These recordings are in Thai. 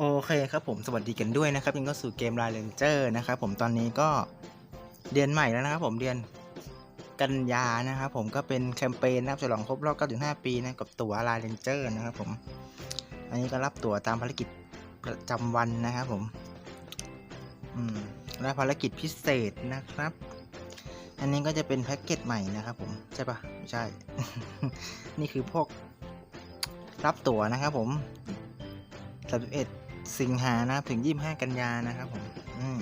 โอเคครับผมสวัสดีกันด้วยนะครับยังก็สู่เกม Line Ranger นะครับผมตอนนี้ก็เดือนใหม่แล้วนะครับผมเดือนกันยานะครับผมก็เป็นแคมเปญนะครับฉลองครบรอบ 9.5 ปีนะกับตั๋ว Line Ranger นะครับผม อันนี้ก็รับตั๋วตามภารกิจประจำวันนะครับผมอืมและภารกิจพิเศษนะครับ อันนี้ก็จะเป็นแพ็กเกจใหม่นะครับผมใช่ปะไม่ใช่ นี่คือพวกรับตั๋วนะครับผม31 สิงหานะถึง 25 กันยานะครับผมอืม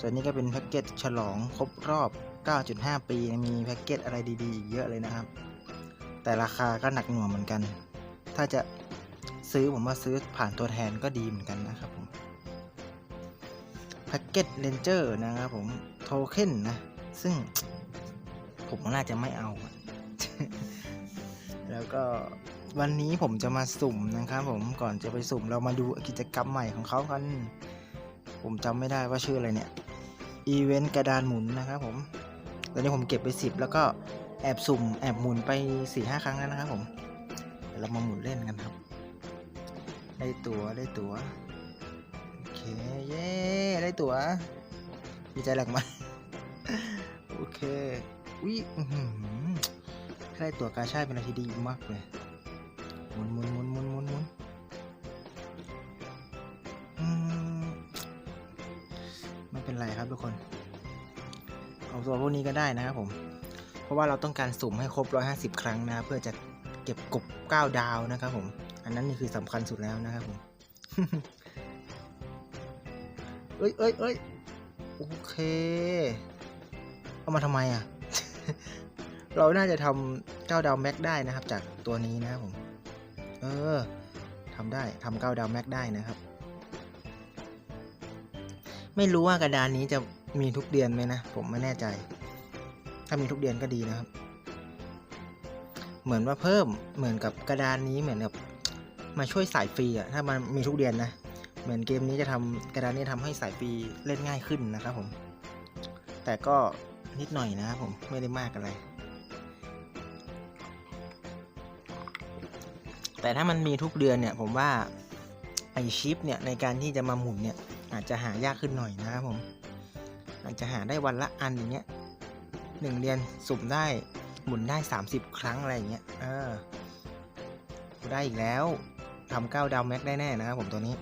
ส่วนนี้ก็เป็นแพ็กเกจฉลองครบรอบ 9.5 ปีมีแพ็กเกจอะไรดีๆอีกเยอะเลยนะครับ แต่ราคาก็หนักหน่วงเหมือนกัน ถ้าจะซื้อผมว่าซื้อผ่านตัวแทนก็ดีเหมือนกันนะครับผมแพ็กเกจเลนเจอร์นะครับผมโทเค็นนะ ซึ่งผมน่าจะไม่เอา แล้วก็ วันนี้ผมจะมาสุ่มนะครับผมก่อนจะไปสุ่มเรามาดูกิจกรรมใหม่ของเขากัน ผมจำไม่ได้ว่าชื่ออะไรเนี่ยอีเวนต์กระดานหมุนนะครับผมตอนนี้ผมเก็บไปสิบแล้วก็แอบสุ่มแอบหมุนไปสี่ห้าครั้งแล้วนะครับผมเดี๋ยวเรามาหมุนเล่นกันครับ ได้ตัวได้ตัวโอเคเย้ได้ตัวดีใจแหลกมาโอเคอื้อหือถ้าได้ตัวกาชาดเป็นอะไรที่ดีมากเลย หมุนหมุนหมุนหมุนหมุนหมุนไม่เป็นไรครับทุกคน เอาตัวพวกนี้ก็ได้นะครับผม เพราะว่าเราต้องการสุ่มให้ครบ 150 ครั้งนะครับเพื่อจะเก็บกบ 9 ดาวนะครับผม อันนั้นนี่คือสำคัญสุดแล้วนะครับผมเอ้ยเอ้ยเอ้ยโอเค เอามาทำไมอะ เราน่าจะทำ9ดาวแม็กได้นะครับ จากตัวนี้นะครับผม เออทำได้ทำเก้าดาวแม็กได้นะครับ ไม่รู้ว่ากระดานนี้จะมีทุกเดือนไหมนะ ผมไม่แน่ใจ ถ้ามีทุกเดือนก็ดีนะครับ เหมือนว่าเพิ่มเหมือนกับกระดานนี้เหมือนกับมาช่วยสายฟรีอะถ้ามันมีทุกเดือนนะ เหมือนเกมนี้จะทำกระดานนี้ทำให้สายฟรีเล่นง่ายขึ้นนะครับผม แต่ก็นิดหน่อยนะครับผมไม่ได้มากอะไร แต่ถ้ามันมีทุกเดือนเนี่ยผมว่าไอชิปเนี่ยในการที่จะมาหมุนเนี่ยอาจจะหายากขึ้นหน่อยนะครับผมอาจจะหาได้วันละอันอย่างเงี้ยหนึ่งเดือนสุ่มได้หมุนได้ 30 ครั้งอะไรอย่างเงี้ยเออได้อีกแล้วทำเก้าดาวแม็กได้แน่นะครับผมตัวนี้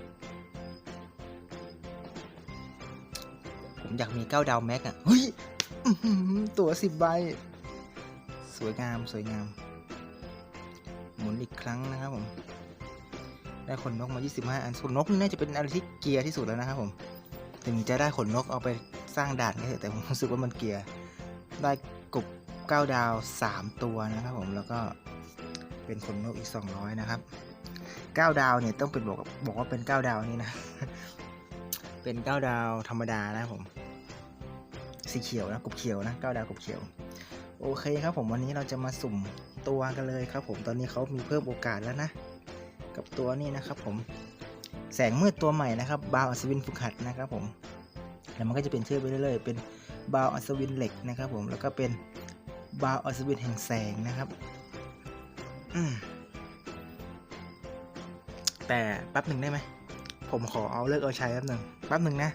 ผมอยากมีเก้าดาวแม็กอะเฮ้ยอื้อหือตัวสิบใบ สวยงามสวยงาม หมุนอีกครั้งนะครับผมได้ขนนกมา 25 อันขนนกนี่น่าจะเป็นอะไรที่เกียร์ที่สุดแล้วนะครับผมถึงจะได้ขนนกเอาไปสร้างด่านก็เถอะแต่ผมรู้สึกว่ามันเกียร์ได้กบ9ดาว 3 ตัวนะครับผมแล้วก็เป็นขนนกอีก 200 นะครับ 9 ดาวเนี่ยต้องเป็นบอกบอกว่าเป็น 9 ดาวนี่นะ เป็น 9 ดาวธรรมดานะครับผมสีเขียวนะกบเขียวนะ 9 ดาวกบเขียว โอเคครับผมวันนี้เราจะมาสุ่ม ตัวกันเลยครับผมตอนนี้เขามีเพิ่มโอกาสแล้วนะ กับตัวนี้นะครับผมแสงมืดตัวใหม่นะครับบาวอัศวินฝึกหัดนะครับผมแล้วมันก็จะเป็นชื่อไปเรื่อยๆเป็นบาวอัศวินเหล็กนะครับผมแล้วก็เป็นบาวอัศวินแห่งแสงนะครับแต่แป๊บหนึ่งได้ไหมผมขอเอาเลิกเอาใช้แป๊บหนึ่งแป๊บหนึ่งนะ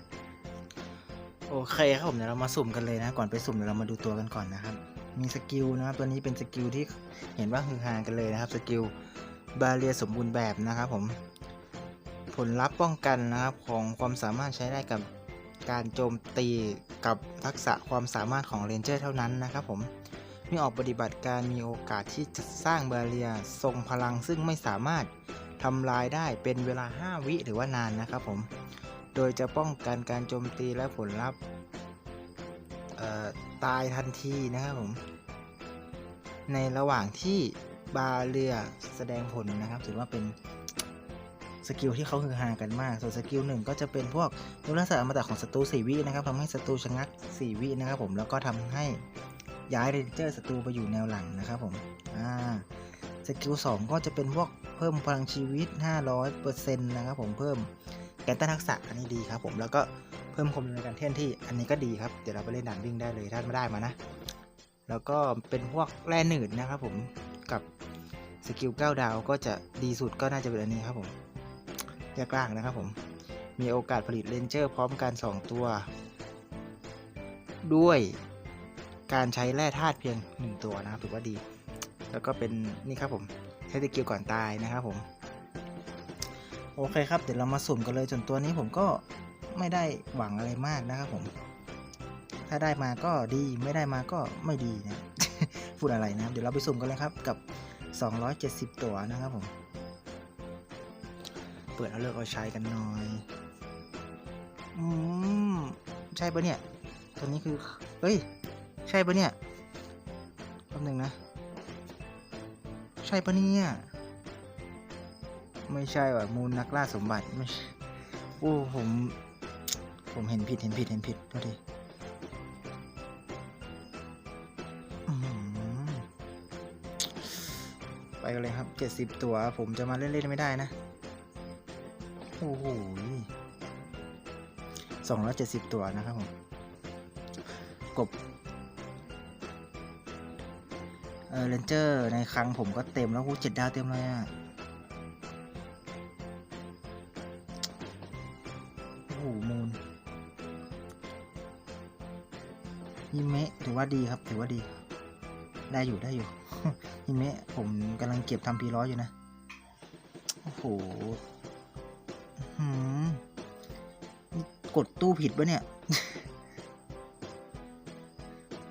โอเคครับผมเดี๋ยวเรามาสุ่มกันเลยนะ ก่อนไปสุ่มเดี๋ยวเรามาดูตัวกันก่อนนะครับ มีสกิลนะครับตัวนี้เป็นสกิลที่เห็นว่าฮือฮากันเลยนะครับสกิลบาเรียสมบูรณ์แบบนะครับผมผลลัพธ์ป้องกันนะครับของความสามารถใช้ได้กับการโจมตีกับทักษะความสามารถของเรนเจอร์เท่านั้นนะครับผมเมื่อออกปฏิบัติการมีโอกาสที่จะสร้างบาเรียทรงพลังซึ่งไม่สามารถทำลายได้เป็นเวลา 5 วิหรือว่านานนะครับผม โดยจะป้องกันการโจมตีและผลลัพธ์ ตายทันทีนะครับผม ในระหว่างที่บาเรียแสดงผลนะครับ ถือว่าเป็นสกิลที่เขาคือฮากันมาก ส่วนสกิลหนึ่งก็จะเป็นพวกนุรักษาอมตะของศัตรู4วินะครับทำให้ศัตรูชะงัก 4 วินะครับผม แล้วก็ทำให้ย้ายเรนเจอร์ศัตรูไปอยู่แนวหลังนะครับผม อ่า สกิล2ก็จะเป็นพวกเพิ่มพลังชีวิต 500%นะครับผม เพิ่มแกนต้านทักษะอันนี้ดีครับผม แล้วก็ เพิ่มคมในการเคลื่อนที่อันนี้ก็ดีครับ เดี๋ยวเราไปเล่นด่านวิ่งได้เลยถ้าไม่ได้มานะ แล้วก็เป็นพวกแร่หนืดนะครับผมกับสกิล9ดาวก็จะดีสุดก็น่าจะเป็นอันนี้ครับผมยากล่างนะครับผมมีโอกาสผลิตเลนเจอร์พร้อมกัน 2 ตัว ด้วยการใช้แร่ธาตุเพียง 1 ตัวนะครับถือว่าดี แล้วก็เป็นนี่ครับผมใช้สกิลก่อนตายนะครับผม โอเคครับ เดี๋ยวเรามาสุ่มกันเลยส่วนตัวนี้ผมก็ ไม่ได้หวังอะไรมากนะครับผม ถ้าได้มาก็ดีไม่ได้มาก็ไม่ดีนะพูดอะไรนะ เดี๋ยวเราไปสุ่มกันเลยครับกับ 270 ตัวนะครับผม เปิดเอาเลิกเอาใช้กันหน่อย อืม ใช่ปะเนี่ย ตัวนี้คือเฮ้ย ใช่ปะเนี่ยแป๊บหนึงนะ ใช่ปะเนี่ย ไม่ใช่ว่ะมูลนักล่าสมบัติไม่โอ้ผม ผมเห็นผิดเห็นผิดเห็นผิดโทษทีไปกันเลยครับ70ตัว ผมจะมาเล่นๆไม่ได้นะ โอ้โหสองร้อยเจ็ดสิบตัวนะครับผม กบ เออเรนเจอร์ในครั้งผมก็เต็มแล้วโอ้เจ็ดดาวเต็มเลยอะโอ้โหมูล ฮิเมะถือว่าดีครับ ถือว่าดี ได้อยู่ได้อยู่ฮิเมะผมกำลังเก็บทำพีร้อยอยู่นะ โอ้โหหืมกดตู้ผิดปะเนี่ย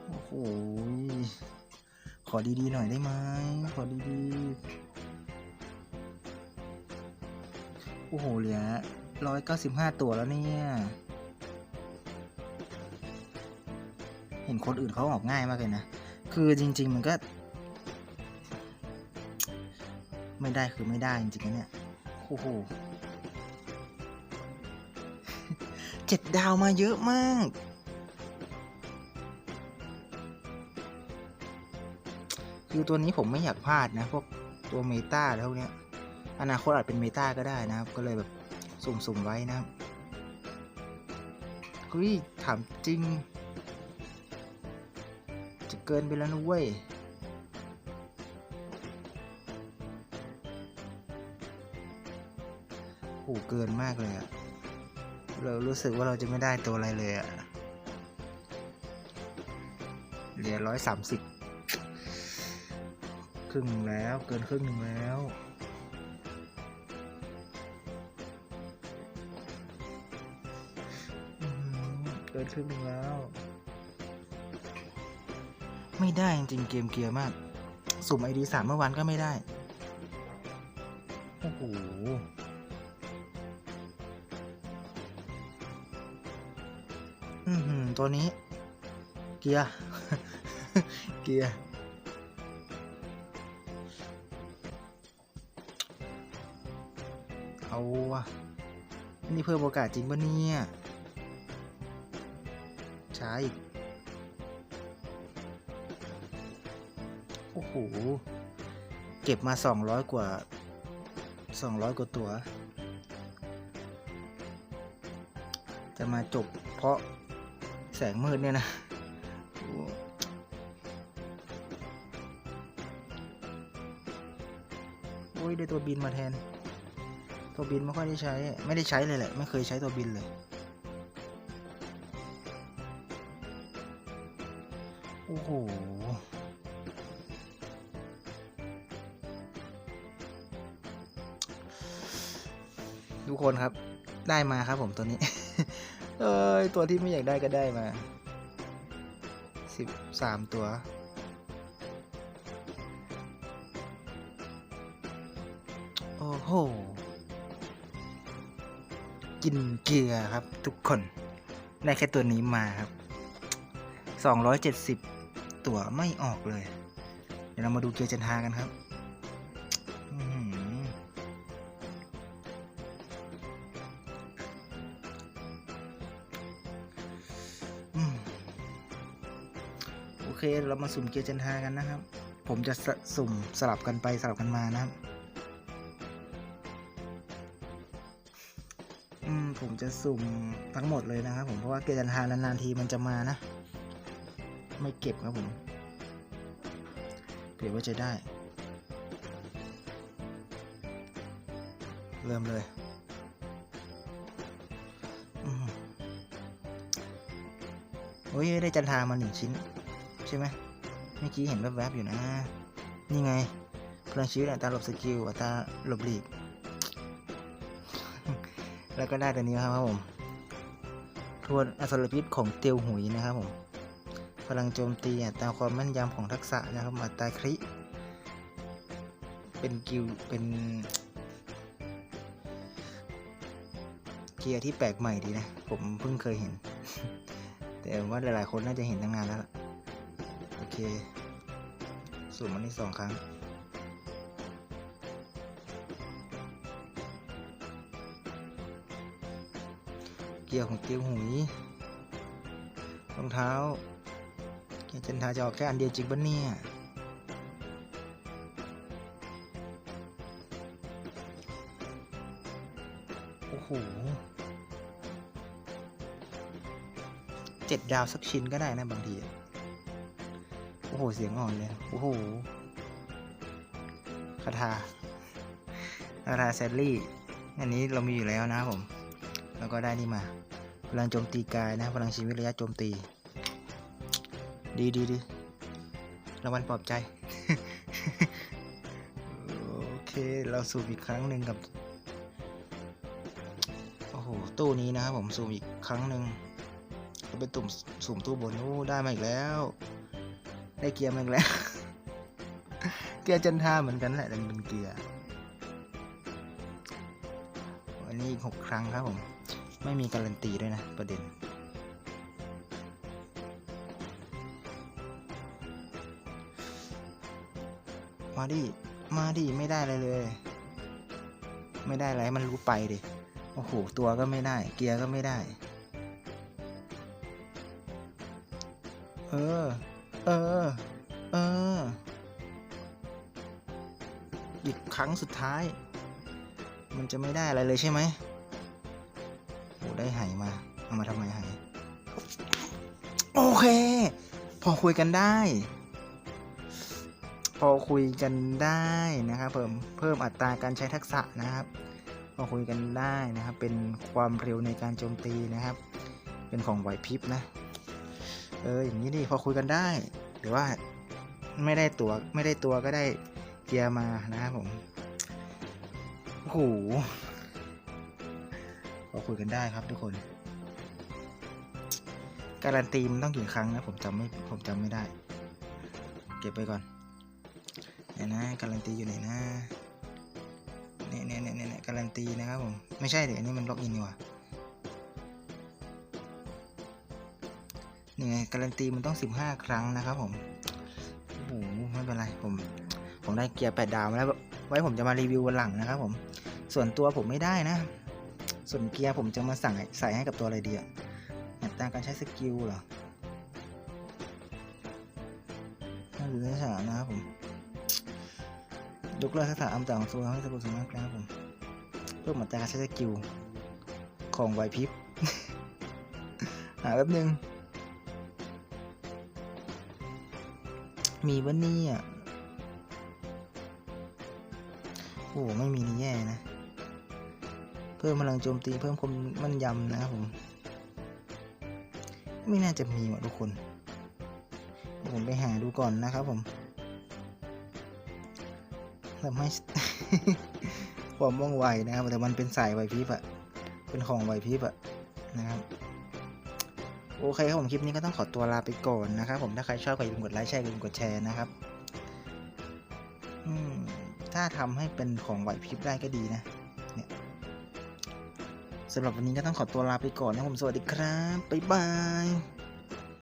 โอ้โห ขอดีๆหน่อยได้ไหม ขอดีๆ โอ้โห เหลือร้อยเก้าสิบห้าตัวแล้วเนี่ย ห็นคนอื่นเขาออกง่ายมากเลยนะ คือจริง ๆ มันก็ ไม่ได้คือไม่ได้จริงๆนะเนี่ยโอ้โหเจ็ดดาวมาเยอะมาก คือตัวนี้ผมไม่อยากพลาดนะ พวกตัวเมตาแล้วเนี้ย อนาคตอาจเป็นเมตาก็ได้นะครับ ก็เลยแบบสุ่มๆไว้นะครับเฮ้ยถามจริง เกินไปแล้วนะเว้ยโหเกินมากเลยอะเรารู้สึกว่าเราจะไม่ได้ตัวอะไรเลยอะเหลือร้อยสามสิบครึ่งแล้วเกินครึ่งหนึ่งแล้วเกินครึ่งหนึ่งแล้ว ไม่ได้จริงๆเกมเกียร์มาก สุ่มไอดีสามเมื่อวานก็ไม่ได้ โอ้โห อือหือตัวนี้ เกียร์ เกียร์ เอาวะนี่เพิ่มโอกาสจริงปะเนี่ย ช้าอีก เก็บมาสองร้อยกว่าสองร้อยกว่าตัว จะมาจบเพราะแสงมืดเนี่ยนะโอ้โอ้ยได้ตัวบินมาแทน ตัวบินไม่ค่อยได้ใช้ ไม่ได้ใช้เลยแหละ ไม่เคยใช้ตัวบินเลย ทุกคนครับ ได้มาครับผมตัวนี้ เอ้ย ตัวที่ไม่อยากได้ก็ได้มาสิบสามตัว โอ้โห กินเกลือครับทุกคน ได้แค่ตัวนี้มาครับสองร้อยเจ็ดสิบตัวไม่ออกเลย เดี๋ยวเรามาดูเกียร์จันทากันครับ เรามาสุ่มเกียร์จันทากันนะครับ ผมจะสุ่มสลับกันไปสลับกันมานะครับ อืม ผมจะสุ่มทั้งหมดเลยนะครับ ผมเพราะว่าเกียร์จันทานานๆทีมันจะมานะ ไม่เก็บครับผมเผื่อว่าจะได้ เริ่มเลยโอ้ยได้จันทามาหนึ่งชิ้น ใช่ไหมเมื่อกี้เห็นแวบๆอยู่นะ นี่ไงพลังชีวิตอัตราหลบสกิลอัตราหลบหลีก แล้วก็ได้ตัวนี้ครับผมทวนอสรพิษของเตียวหุยนะครับผมพลังโจมตีอัตราความแม่นยำของทักษะนะครับอัตราคริเป็นกิลเป็นเกียร์ที่แปลกใหม่ดีนะ ผมเพิ่งเคยเห็น แต่ว่าหลายๆคนน่าจะเห็นตั้งนานแล้วล่ะ โอเคสุ่มอันนี้สองครั้ง เกียร์ของเตียวหุยรองเท้าเกียร์จันทาจะออกแค่อันเดียวจริงปะเนี่ยโอ้โหเจ็ดดาวสักชิ้นก็ได้นะบางที อะโอ้โห เสียงอ่อนเลย โอ้โหคาถาคาถาแซลลี่ อันนี้เรามีอยู่แล้วนะครับผม แล้วก็ได้นี่มา พลังโจมตีกายนะ พลังชีวิตระยะโจมตี ดีดีดีรางวัลปลอบใจ โอเค เราสูบอีกครั้งหนึ่งกับ โอ้โห ตู้นี้นะครับผม สูมอีกครั้งหนึ่งก็เป็นตุ่มสุ่มตู้บนโอ้ได้มาอีกแล้ว ได้เกียร์มาอีกแล้ว เกียร์จันทราเหมือนกันแหละแต่มันเป็นเกียร์อันนี้อีกหกครั้งครับผม ไม่มีการันตีด้วยนะ ประเด็นมาดิ มาดิ ไม่ได้อะไรเลย ไม่ได้อะไร มันรู้ไปดิ โอ้โห ตัวก็ไม่ได้ เกียร์ก็ไม่ได้ เออ เออ เออ อีกครั้งสุดท้าย มันจะไม่ได้อะไรเลยใช่ไหมโอ้ได้ไหมา เอามาทำไมไหโอเค พอคุยกันได้ พอคุยกันได้นะครับเพิ่มเพิ่มอัตราการใช้ทักษะนะครับพอคุยกันได้นะครับ เป็นความเร็วในการโจมตีนะครับ เป็นของไหวพริบนะ เอออย่างนี้ดิพอคุยกันได้ หรือว่าไม่ได้ตัวไม่ได้ตัวก็ได้เกียร์มานะครับผมโอ้โหพอคุยกันได้ครับทุกคน การันตีมันต้องกี่ครั้งนะผมจำไม่ผมจำไม่ได้ เก็บไปก่อนเดี๋ยนะการันตีอยู่ไหนนะเนี่ยเนี่ยเนี่ยเนี่ยการันตีนะครับผม ไม่ใช่เดี๋ยวอันนี้มันล็อกอินนี่หว่า นี่ไงการันตีมันต้องสิบห้าครั้งนะครับผมโอ้โหไม่เป็นไรผม ผมได้เกียร์แปดดาวมาแล้ว ไว้ผมจะมารีวิววันหลังนะครับผม ส่วนตัวผมไม่ได้นะ ส่วนเกียร์ผมจะมาสั่งใส่ให้กับตัวอะไรดีอะอัตราการใช้สกิลเหรอน่าจะได้สานะครับผมยกเลิกทักษะอัมต่างของตัวให้สกุลสมากครับผมเพิ่มอัตราการใช้สกิลของไหวพริบ หาแป๊บนึง มีวะเนี่ยโอ้ไม่มีนี่แย่นะ เพิ่มพลังโจมตี เพิ่มความมั่นยำนะครับผม ไม่น่าจะมีว่ะทุกคน ผมไปหาดูก่อนนะครับผมทำให้ความว่องไวนะครับ แต่มันเป็นสายไวพริบอะเป็นของไวพริบอะนะครับ โอเคครับผมคลิปนี้ก็ต้องขอตัวลาไปก่อนนะครับผมถ้าใครชอบก็อย่าลืมกดไลค์แชร์อย่าลืมกดแชร์นะครับถ้าทำให้เป็นของไหวพริบได้ก็ดีนะเนี่ยสำหรับวันนี้ก็ต้องขอตัวลาไปก่อนนะผมสวัสดีครับบ๊ายบาย